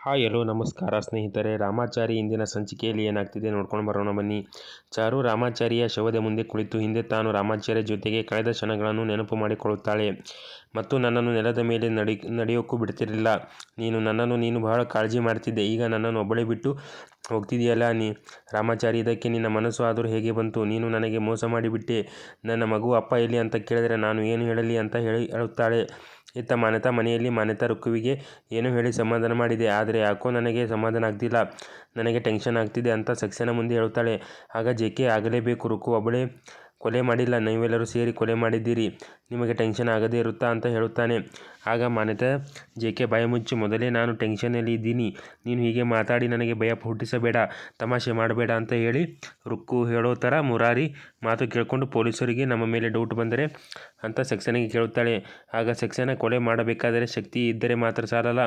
Hi, hello, ನಮಸ್ಕಾರ ಸ್ನೇಹಿತರೆ. ರಾಮಾಚಾರಿ ಇಂದಿನ ಸಂಚಿಕೆಯಲ್ಲಿ ಏನಾಗ್ತಿದೆ ನೋಡ್ಕೊಂಡು ಬರೋಣ ಬನ್ನಿ. ಚಾರು ರಾಮಾಚಾರಿಯ ಶವದ ಮುಂದೆ ಕುಳಿತು ಹಿಂದೆ ತಾನು ರಾಮಾಚಾರ್ಯ ಜೊತೆಗೆ ಕಳೆದ ಕ್ಷಣಗಳನ್ನು ನೆನಪು ಮಾಡಿಕೊಳ್ಳುತ್ತಾಳೆ. ಮತ್ತು ನನ್ನನ್ನು ನೆಲದ ಮೇಲೆ ನಡಿ, ನಡೆಯೋಕ್ಕೂ ಬಿಡ್ತಿರಲಿಲ್ಲ. ನೀನು ನನ್ನನ್ನು ನೀನು ಬಹಳ ಕಾಳಜಿ ಮಾಡ್ತಿದ್ದೆ. ಈಗ ನನ್ನನ್ನು ಒಬ್ಬಳೇ ಬಿಟ್ಟು ಹೋಗ್ತಿದೆಯಲ್ಲ ನೀ, ರಾಮಾಚಾರಿ, ಇದಕ್ಕೆ ನಿನ್ನ ಮನಸ್ಸು ಆದರೂ ಹೇಗೆ ಬಂತು? ನೀನು ನನಗೆ ಮೋಸ ಮಾಡಿಬಿಟ್ಟೆ. ನನ್ನ ಮಗು ಅಪ್ಪ ಎಲ್ಲಿ ಅಂತ ಕೇಳಿದರೆ ನಾನು ಏನು ಹೇಳಲಿ ಅಂತ ಹೇಳಿ ಅಳುತ್ತಾಳೆ ಇತ್ತ ಮಾನ್ಯತಾ ಮನೆಯಲ್ಲಿ ಮಾನ್ಯತಾ ರುಕ್ಕುವಿಗೆ ಏನು ಹೇಳಿ ಸಮಾಧಾನ ಮಾಡಿದೆ. ಆದರೆ ಯಾಕೋ ನನಗೆ ಸಮಾಧಾನ ಆಗ್ತಿಲ್ಲ ನನಗೆ ಟೆನ್ಷನ್ ಆಗ್ತಿದೆ ಅಂತ ಸಕ್ಸೇನಾ ಮುಂದೆ ಹೇಳುತ್ತಾಳೆ. ಆಗ ಜೆ ಕೆ ಆಗಲೇಬೇಕು ರುಕ್ಕು. ಒಬ್ಬಳೇ ಕೊಲೆ ಮಾಡಿಲ್ಲ, ನೀವೆಲ್ಲರೂ ಸೇರಿ ಕೊಲೆ ಮಾಡಿದ್ದೀರಿ. ನಿಮಗೆ ಟೆನ್ಷನ್ ಆಗದೇ ಇರುತ್ತಾ ಅಂತ ಹೇಳುತ್ತಾನೆ. ಆಗ ಮಾನ್ಯತಾ ಜೆ ಕೆ ಭಯ ಮುಚ್ಚಿ, ಮೊದಲೇ ನಾನು ಟೆನ್ಷನಲ್ಲಿ ಇದ್ದೀನಿ. ನೀನು ಹೀಗೆ ಮಾತಾಡಿ ನನಗೆ ಭಯ ಹುಟ್ಟಿಸಬೇಡ, ತಮಾಷೆ ಮಾಡಬೇಡ ಅಂತ ಹೇಳಿ ರುಕ್ಕು ಹೇಳೋ ಥರ ಮುರಾರಿ ಮಾತು ಕೇಳಿಕೊಂಡು ಪೊಲೀಸರಿಗೆ ನಮ್ಮ ಮೇಲೆ ಡೌಟ್ ಬಂದರೆ ಅಂತ ಸೆಕ್ಷನಿಗೆ ಕೇಳುತ್ತಾಳೆ. ಆಗ ಸೆಕ್ಷನ ಕೊಲೆ ಮಾಡಬೇಕಾದರೆ ಶಕ್ತಿ ಇದ್ದರೆ ಮಾತ್ರ ಸಾಲಲ್ಲ.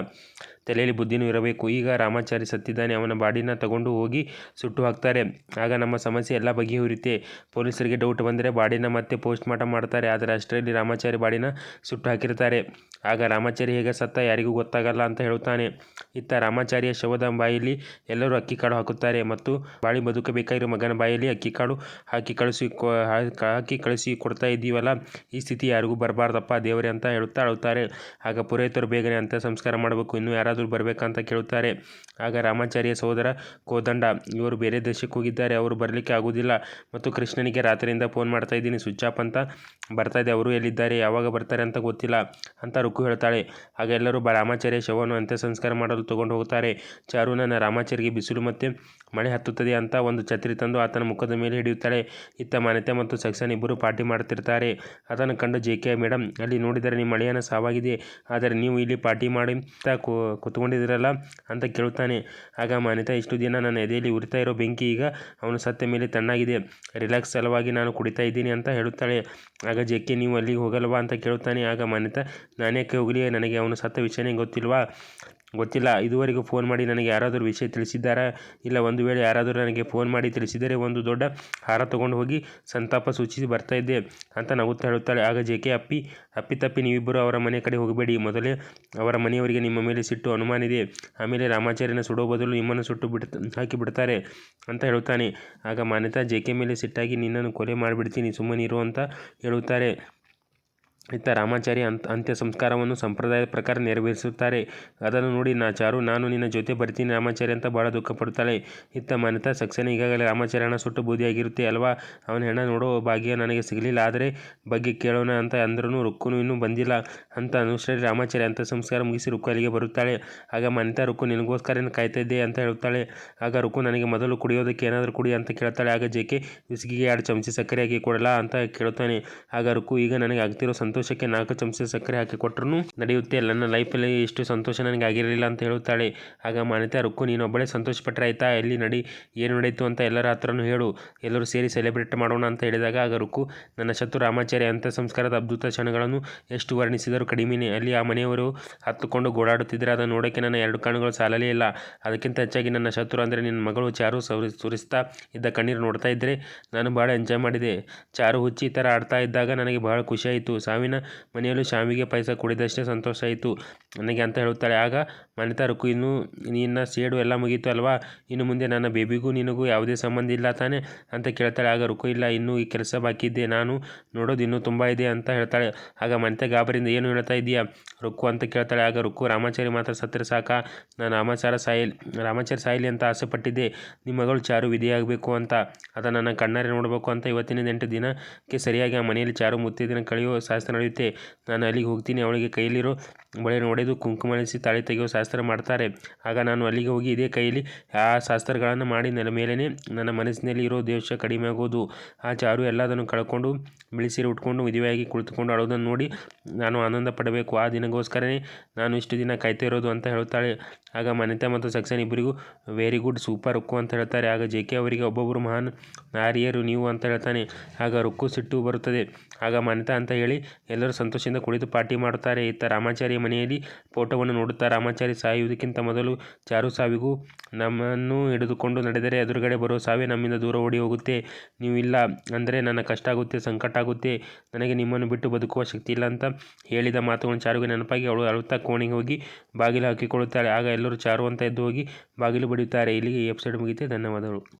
ತಲೆಯಲ್ಲಿ ಬುದ್ಧಿನೂ ಇರಬೇಕು. ಈಗ ರಾಮಾಚಾರಿ ಸತ್ತಿದ್ದಾನೆ. ಅವನ ಬಾಡಿನ ತಗೊಂಡು ಹೋಗಿ ಸುಟ್ಟು ಹಾಕ್ತಾರೆ. ಆಗ ನಮ್ಮ ಸಮಸ್ಯೆ ಎಲ್ಲ ಬಗೆಹರಿಯುತ್ತೆ. ಪೊಲೀಸರಿಗೆ ಡೌಟ್ ಬಂದರೆ ಬಾಡಿನ ಮತ್ತೆ ಪೋಸ್ಟ್ ಮಾರ್ಟಮ್ ಮಾಡ್ತಾರೆ. ಆದರೆ ಅಷ್ಟರಲ್ಲಿ ರಾಮಾಚಾರಿ ಬಾಡಿನ ಸುಟ್ಟು ಹಾಕಿರ್ತಾರೆ. ಆಗ ರಾಮಾಚಾರಿ ಹೇಗೆ ಸತ್ತ ಯಾರಿಗೂ ಗೊತ್ತಾಗಲ್ಲ ಅಂತ ಹೇಳುತ್ತಾನೆ. ಇತ್ತ ರಾಮಾಚಾರಿಯ ಶವದ ಬಾಯಲ್ಲಿ ಎಲ್ಲರೂ ಅಕ್ಕಿ ಕಾಳು ಹಾಕುತ್ತಾರೆ ಮತ್ತು ಬಾಳಿ ಬದುಕಬೇಕಾಗಿರೋ ಮಗನ ಬಾಯಲ್ಲಿ ಅಕ್ಕಿ ಕಾಳು ಹಾಕಿ ಕಳಿಸಿ ಹಾಕಿ ಕಳಿಸಿ ಕೊಡ್ತಾ ಇದ್ದೀವಲ್ಲ, ಈ ಸ್ಥಿತಿ ಯಾರಿಗೂ ಬರಬಾರ್ದಪ್ಪ ದೇವರೇ ಅಂತ ಹೇಳುತ್ತಾ ಅಳುತ್ತಾರೆ. ಆಗ ಪುರೋಹಿತರು ಬೇಗನೆ ಅಂತ ಸಂಸ್ಕಾರ ಮಾಡಬೇಕು, ಇನ್ನೂ ಯಾರಾದರೂ ಬರಬೇಕಂತ ಕೇಳುತ್ತಾರೆ. ಆಗ ರಾಮಾಚಾರ್ಯ ಸಹೋದರ ಕೋದಂಡ, ಇವರು ಬೇರೆ ದೇಶಕ್ಕೆ ಹೋಗಿದ್ದಾರೆ, ಅವರು ಬರಲಿಕ್ಕೆ ಆಗುವುದಿಲ್ಲ ಮತ್ತು ಕೃಷ್ಣನಿಗೆ ರಾತ್ರಿಯಿಂದ ಫೋನ್ ಮಾಡ್ತಾ ಇದ್ದೀನಿ. ಸ್ವಿಚ್ ಆಫ್ ಅಂತ ಬರ್ತಾ ಇದೆ. ಅವರು ಎಲ್ಲಿದ್ದಾರೆ? ಯಾವಾಗ ಬರ್ತಾರೆ ಅಂತ ಗೊತ್ತಿಲ್ಲ ಅಂತ ರುಕ್ಕು ಹೇಳ್ತಾಳೆ. ಆಗ ಎಲ್ಲರೂ ರಾಮಾಚಾರ್ಯ ಶವವನ್ನು ಅಂತ್ಯ ಸಂಸ್ಕಾರ ಮಾಡಲು ತಗೊಂಡು ಹೋಗ್ತಾರೆ. ಚಾರು ನನ್ನ ರಾಮಾಚಾರಿಗೆ ಬಿಸಿಲು ಮತ್ತು ಮಳೆ ಹತ್ತುತ್ತದೆ ಅಂತ ಒಂದು ಛತ್ರಿ ತಂದು ಆತನ ಮುಖದ ಮೇಲೆ ಹಿಡಿಯುತ್ತಾಳೆ. ಇತ್ತ ಮಾನ್ಯತೆ ಮತ್ತು ಸಕ್ಸನ್ ಇಬ್ಬರು ಪಾರ್ಟಿ ಮಾಡ್ತಿರ್ತಾರೆ. ಅದನ್ನು ಕಂಡು ಜೆ ಕೆ ಮೇಡಮ್ ಅಲ್ಲಿ ನೋಡಿದರೆ ನಿಮ್ಮ ಮಳೆಯನ್ನು ಸಾವಾಗಿದೆ. ಆದರೆ ನೀವು ಇಲ್ಲಿ ಪಾರ್ಟಿ ಮಾಡಿ ಕೂತ್ಕೊಂಡಿದ್ದೀರಲ್ಲ ಅಂತ ಕೇಳುತ್ತಾನೆ. ಆಗ ಮಾನ್ಯತೆ, ಇಷ್ಟು ದಿನ ನನ್ನ ಎದೆಯಲ್ಲಿ ಉರಿತಾ ಇರೋ ಬೆಂಕಿ ಈಗ ಅವನು ಸತ್ತ ಮೇಲೆ ತಣ್ಣಾಗಿದೆ. ರಿಲ್ಯಾಕ್ಸ್ ಸಲುವಾಗಿ ನಾನು ಕುಡಿತಾ ಇದ್ದೀನಿ ಅಂತ ಹೇಳುತ್ತಾಳೆ. ಆಗ ಜೆ ಕೆ ನೀವು ಅಲ್ಲಿಗೆ ಹೋಗಲ್ವಾ? ಅಂತ ಕೇಳುತ್ತಾನೆ. ಆಗ ಮಾನ್ಯತಾ ನಾನೇಕೆ ಹೋಗಲಿ ನನಗೆ ಅವನು ಸತ್ತ ವಿಷಯನೇ ಗೊತ್ತಿಲ್ವಾ? ಗೊತ್ತಿಲ್ಲ. ಇದುವರೆಗೂ ಫೋನ್ ಮಾಡಿ ನನಗೆ ಯಾರಾದರೂ ವಿಷಯ ತಿಳಿಸಿದ್ದಾರಾ? ಇಲ್ಲ, ಒಂದು ವೇಳೆ ಯಾರಾದರೂ ನನಗೆ ಫೋನ್ ಮಾಡಿ ತಿಳಿಸಿದರೆ ಒಂದು ದೊಡ್ಡ ಹಾರ ತಗೊಂಡು ಹೋಗಿ ಸಂತಾಪ ಸೂಚಿಸಿ ಬರ್ತಾ ಇದ್ದೆ ಅಂತ ನಗುತ್ತಾ ಹೇಳುತ್ತಾಳೆ. ಆಗ ಜೆ ಕೆ ಅಪ್ಪಿ ಅಪ್ಪಿತಪ್ಪಿ ನೀವಿಬ್ಬರು ಅವರ ಮನೆ ಕಡೆ ಹೋಗಬೇಡಿ. ಮೊದಲೇ ಅವರ ಮನೆಯವರಿಗೆ ನಿಮ್ಮ ಮೇಲೆ ಸಿಟ್ಟು ಅನುಮಾನ ಇದೆ. ಆಮೇಲೆ ರಾಮಾಚಾರ್ಯನ ಸುಡೋ ಬದಲು ನಿಮ್ಮನ್ನು ಸುಟ್ಟು ಬಿಡ್, ಹಾಕಿ ಬಿಡ್ತಾರೆ ಅಂತ ಹೇಳುತ್ತಾನೆ. ಆಗ ಮಾನ್ಯತಾ, ಜೆ ಕೆ ಮೇಲೆ ಸಿಟ್ಟಾಗಿ ನಿನ್ನನ್ನು ಕೊಲೆ ಮಾಡಿಬಿಡ್ತೀನಿ, ಸುಮ್ಮನಿರು ಅಂತ ಹೇಳುತ್ತಾರೆ. ಇತ್ತ ರಾಮಾಚಾರಿ ಅಂತ್ ಅಂತ್ಯ ಸಂಸ್ಕಾರವನ್ನು ಸಂಪ್ರದಾಯದ ಪ್ರಕಾರ ನೆರವೇರಿಸುತ್ತಾರೆ. ಅದನ್ನು ನೋಡಿ ನಾ ಚಾರು, ನಾನು ನಿನ್ನ ಜೊತೆ ಬರ್ತೀನಿ ರಾಮಾಚಾರಿ ಅಂತ ಬಹಳ ದುಃಖಪಡುತ್ತಾಳೆ ಇತ್ತ ಮಾನ್ಯತಾ ಸಕ್ಸೇನಾ, ಈಗಾಗಲೇ ರಾಮಾಚಾರಿ ಹಣ ಸುಟ್ಟು ಬೂದಿಯಾಗಿರುತ್ತೆ ಅಲ್ವಾ? ಅವನ ಹೆಣ ನೋಡೋ ಭಾಗ್ಯ ನನಗೆ ಸಿಗಲಿಲ್ಲ, ಆದರೆ ಬಗ್ಗೆ ಕೇಳೋಣ ಅಂತ ಅಂದ್ರೂ ರುಕ್ಕುನು ಇನ್ನೂ ಬಂದಿಲ್ಲ ಅಂತ ಅನುಸರಿ ರಾಮಾಚಾರಿ ಅಂತ ಸಂಸ್ಕಾರ ಮುಗಿಸಿ ರುಕ್ಕು ಅಲ್ಲಿಗೆ ಬರುತ್ತಾಳೆ. ಆಗ ಮಾನ್ಯತಾ ರುಕ್ಕು, ನಿನಗೋಸ್ಕರ ಕಾಯ್ತಾ ಇದ್ದೆ ಅಂತ ಹೇಳುತ್ತಾಳೆ. ಆಗ ರುಕ್ಕು, ನನಗೆ ಮೊದಲು ಕುಡಿಯೋದಕ್ಕೆ ಏನಾದರೂ ಕುಡಿ ಅಂತ ಕೇಳ್ತಾಳೆ. ಆಗ ಜೆ ಕೆ ವಿಸ್ಕಿಗೆ ಎರಡು ಚಮಚ ಸಕ್ಕರೆ ಹಾಕಿ ಕೊಡಲ್ಲ ಅಂತ ಕೇಳುತ್ತಾನೆ. ಆಗ ರುಕ್ಕು, ಈಗ ನನಗೆ ಆಗ್ತಿರೋ ಸಂತೋಷಕ್ಕೆ ನಾಲ್ಕು ಚಮಚ ಸಕ್ಕರೆ ಹಾಕಿ ಕೊಟ್ಟರು ನಡೆಯುತ್ತೆ. ನನ್ನ ಲೈಫಲ್ಲಿ ಇಷ್ಟು ಸಂತೋಷ ನನಗೆ ಆಗಿರಲಿಲ್ಲ ಅಂತ ಹೇಳುತ್ತಾಳೆ. ಆಗ ಮಾನ್ಯತೆ ರುಕ್ಕು ಸಂತೋಷ ಪಟ್ಟರೆ ಆಯ್ತಾ? ಎಲ್ಲಿ ನಡಿ, ಏನು ನಡೆಯಿತು ಅಂತ ಎಲ್ಲರ ಹತ್ರನೂ ಹೇಳು. ಎಲ್ಲರೂ ಸೇರಿ ಸೆಲೆಬ್ರೇಟ್ ಮಾಡೋಣ ಅಂತ ಹೇಳಿದಾಗ, ಆಗ ರುಕ್ಕು, ನನ್ನ ಶತ್ರು ರಾಮಾಚಾರ್ಯ, ಅಂತ ಸಂಸ್ಕಾರದ ಅದ್ಭುತ ಕ್ಷಣಗಳನ್ನು ಎಷ್ಟು ವರ್ಣಿಸಿದರೂ ಕಡಿಮೆನೇ. ಅಲ್ಲಿ ಆ ಮನೆಯವರು ಹತ್ತುಕೊಂಡು ಗೋಡಾಡುತ್ತಿದ್ದರೆ ಅದನ್ನು ನೋಡೋಕ್ಕೆ ನನ್ನ ಎರಡು ಕಣ್ಣುಗಳು ಸಾಲಲೇ ಇಲ್ಲ. ಅದಕ್ಕಿಂತ ಹೆಚ್ಚಾಗಿ ನನ್ನ ಶತ್ರು ಅಂದರೆ ನಿನ್ನ ಮಗಳು ಚಾರು ಸುರಿ ಸುರಿಸ್ತಾ ಇದ್ದ ಕಣ್ಣೀರು ನೋಡ್ತಾ ಇದ್ದರೆ ನಾನು ಭಾಳ ಎಂಜಾಯ್ ಮಾಡಿದೆ. ಚಾರು ಹುಚ್ಚಿ ಈ ಥರ ಆಡ್ತಾ ಇದ್ದಾಗ ನನಗೆ ಬಹಳ ಖುಷಿಯಾಯಿತು. ಸಾವಿನ ಮನೆಯಲ್ಲೂ ಶಾವಿಗೆ ಪಾಯಸ ಕುಡಿದಷ್ಟೇ ಸಂತೋಷ ಆಯಿತು. ನನಗೆ ಅಂತ ಹೇಳುತ್ತಾಳೆ ಆಗ ಮಾನ್ಯತಾ ರುಕ್ಕು ಇನ್ನು ನಿನ್ನ ಸೇಡು ಎಲ್ಲ ಮುಗೀತು ಅಲ್ವಾ? ಇನ್ನು ಮುಂದೆ ನನ್ನ ಬೇಬಿಗೂ ನಿನಗೂ ಯಾವುದೇ ಸಂಬಂಧ ಇಲ್ಲ ತಾನೆ? ಅಂತ ಕೇಳ್ತಾಳೆ. ಆಗ ರುಕು, ಇಲ್ಲ, ಇನ್ನೂ ಈ ಕೆಲಸ ಬಾಕಿ ಇದ್ದೆ ನಾನು ನೋಡೋದು ಇನ್ನೂ ತುಂಬ ಇದೆ ಅಂತ ಹೇಳ್ತಾಳೆ. ಆಗ ಮನೆತ ಗಾಬರಿಂದ ಏನು ಹೇಳ್ತಾ ಇದೆಯಾ ರುಕ್ಕು ಅಂತ ಕೇಳ್ತಾಳೆ. ಆಗ ರುಕ್ಕು ರಾಮಾಚಾರಿ ಮಾತ್ರ ಸತ್ತರೆ ಸಾಕಾ? ನಾನು ರಾಮಾಚಾರ ಸಾಯಿಲ್, ರಾಮಾಚಾರ ಸಾಯಿಲಿ ಅಂತ ಆಸೆ ಪಟ್ಟಿದ್ದೆ ನಿಮ್ಮ ಮಗಳು ಚಾರು ವಿಧಿಯಾಗಬೇಕು ಅಂತ. ಅದನ್ನು ನನ್ನ ಕಣ್ಣಾರೆ ನೋಡಬೇಕು ಅಂತ ಇವತ್ತಿನ ಎಂಟು ದಿನಕ್ಕೆ ಸರಿಯಾಗಿ ಆ ಮನೆಯಲ್ಲಿ ಚಾರು ಮುತ್ತಿನ ದಿನ ಕಳೆಯುವ ಶಾಸ್ತ್ರ ನಡೆಯುತ್ತೆ. ನಾನು ಅಲ್ಲಿಗೆ ಹೋಗ್ತೀನಿ. ಅವಳಿಗೆ ಕೈಯಲ್ಲಿರೋ ಬಳೆಯನ್ನು ಒಡೆದು ಕುಂಕುಮಳಿಸಿ ತಾಳಿ ತೆಗೆಯುವ ಶಾಸ್ತ್ರ ಮಾಡ್ತಾರೆ. ಆಗ ನಾನು ಅಲ್ಲಿಗೆ ಹೋಗಿ ಇದೇ ಕೈಯಲ್ಲಿ ಆ ಶಾಸ್ತ್ರಗಳನ್ನು ಮಾಡಿ ನನ್ನ ಮೇಲೇ ನನ್ನ ಮನಸ್ಸಿನಲ್ಲಿ ಇರೋ ದೇಶ ಕಡಿಮೆ ಆಗೋದು. ಆ ಚಾರು ಎಲ್ಲದನ್ನು ಕಳ್ಕೊಂಡು ಬಿಳಿ ಸೀರೆ ಉಟ್ಕೊಂಡು ಮದುವೆಯಾಗಿ ಕುಳಿತುಕೊಂಡು ಅಳೋದನ್ನು ನೋಡಿ ನಾನು ಆನಂದ ಪಡಬೇಕು. ಆ ದಿನಗೋಸ್ಕರನೇ ನಾನು ಇಷ್ಟು ದಿನ ಕಾಯ್ತಾ ಇರೋದು ಅಂತ ಹೇಳುತ್ತಾಳೆ. ಆಗ ಮನಿತಾ ಮತ್ತು ಸಕ್ಸನ್ ಇಬ್ಬರಿಗೂ ವೆರಿ ಗುಡ್, ಸೂಪರ್ ರುಕ್ಕು ಅಂತ ಹೇಳ್ತಾರೆ. ಆಗ ಜೆ ಕೆ ಅವರಿಗೆ ಒಬ್ಬೊಬ್ಬರು ಮಹಾನ್ ನಾರಿಯರು ನೀವು ಅಂತ ಹೇಳ್ತಾನೆ. ಆಗ ರುಕ್ಕು ಸಿಟ್ಟು ಬರುತ್ತದೆ. ಆಗ ಮನಿತಾ ಅಂತ ಹೇಳಿ ಎಲ್ಲರೂ ಸಂತೋಷದಿಂದ ಕುಳಿತು ಪಾರ್ಟಿ ಮಾಡುತ್ತಾರೆ. ಇತ್ತ ರಾಮಾಚಾರಿಯ ಮನೆಯಲ್ಲಿ ಫೋಟೋವನ್ನು ನೋಡುತ್ತಾ ರಾಮಾಚಾರಿ ಸಾಯುವುದಕ್ಕಿಂತ ಮೊದಲು ಚಾರು ಸಾವಿಗೂ ನಮ್ಮನ್ನು ಹಿಡಿದುಕೊಂಡು ನಡೆದರೆ ಎದುರುಗಡೆ ಬರುವ ಸಾವೇ ನಮ್ಮಿಂದ ದೂರ ಓಡಿ ಹೋಗುತ್ತೆ. ನೀವು ಇಲ್ಲ ಅಂದರೆ ನನ್ನ ಕಷ್ಟ ಆಗುತ್ತೆ, ಸಂಕಟ ಆಗುತ್ತೆ. ನನಗೆ ನಿಮ್ಮನ್ನು ಬಿಟ್ಟು ಬದುಕುವ ಶಕ್ತಿ ಇಲ್ಲ ಅಂತ ಹೇಳಿದ ಮಾತುಗಳನ್ನು ಚಾರುಗೆ ನೆನಪಾಗಿ ಅವಳು ಅಳುತ್ತಾ ಕೋಣೆಗೆ ಹೋಗಿ ಬಾಗಿಲು ಹಾಕಿಕೊಳ್ಳುತ್ತಾಳೆ ಆಗ ಎಲ್ಲರೂ ಚಾರು ಅಂತ ಎದ್ದು ಹೋಗಿ ಬಾಗಿಲು ಬಡಿಯುತ್ತಾರೆ. ಇಲ್ಲಿಗೆ ಈ ಎಪಿಸೋಡ್ ಮುಗಿಯುತ್ತೆ. ಧನ್ಯವಾದಗಳು.